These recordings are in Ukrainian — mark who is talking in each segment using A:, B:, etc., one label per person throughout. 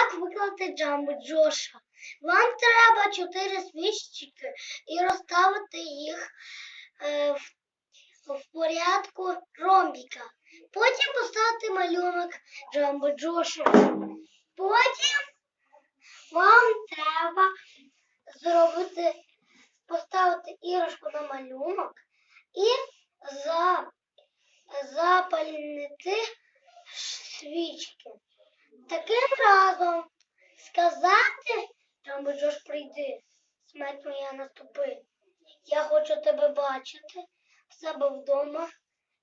A: Як виклати Джамбо Джоша? Вам треба чотири свічки і розставити їх е, в, в порядку ромбіка. Потім поставити малюнок Джамбо Джоша. Потім вам треба зробити, поставити іграшку на малюнок і за, запалити свічки. Таким разом сказати, Джамбо Джош прийди, смерть моя наступи. Я хочу тебе бачити в себе вдома,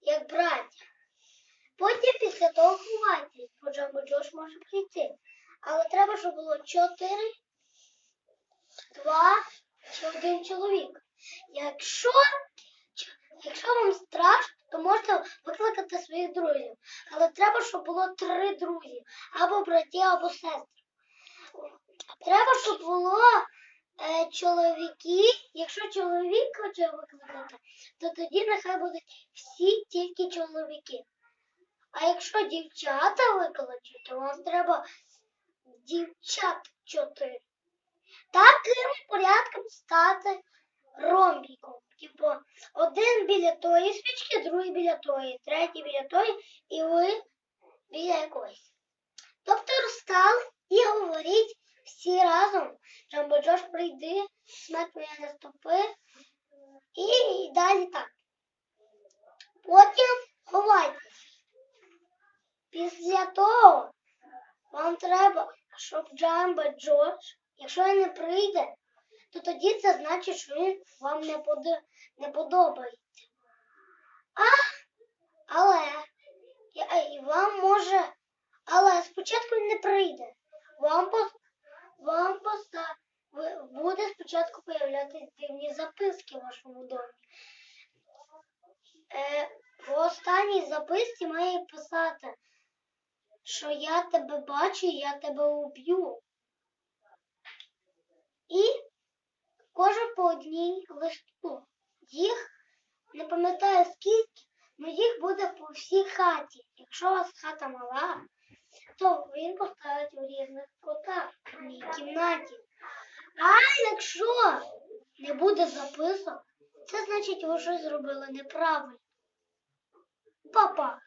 A: як браття. Потім після того ховайтесь, бо Джамбо Джош може прийти. Але треба, щоб було чотири, два чи один чоловік. Якщо, якщо вам страшно, то можете викликати своїх друзів. Але треба, щоб було три друзі, або браті, або сестри. Треба, щоб було е, чоловіки. Якщо чоловік хоче викликати, то тоді нехай будуть всі тільки чоловіки. А якщо дівчата викличуть, то вам треба дівчат чотири. Таким порядком стати ромбіком. Біля тої свічки, другий біля тої, третій біля тої, і ви біля якоїсь. Тобто розстали і говоріть всі разом. Джамбо Джош прийди, смерть моя наступи. І далі так. Потім ховайтесь. Після того вам треба, щоб Джамбо Джош, якщо він не прийде, то тоді це значить, що він вам не, поди- не подобається. А, але і- вам може, але спочатку він не прийде. Вам пос, вам поста, буде спочатку появлятися дивні записки в вашому домі. Е, в останній записці має писати, що я тебе бачу, я тебе уб'ю. І кожен по одній листку. Їх не пам'ятаю скільки, але їх буде по всій хаті. Якщо у вас хата мала, то він поставить у різних кутах в одній кімнаті. А якщо не буде записок, це значить ви щось зробили неправильно. Папа.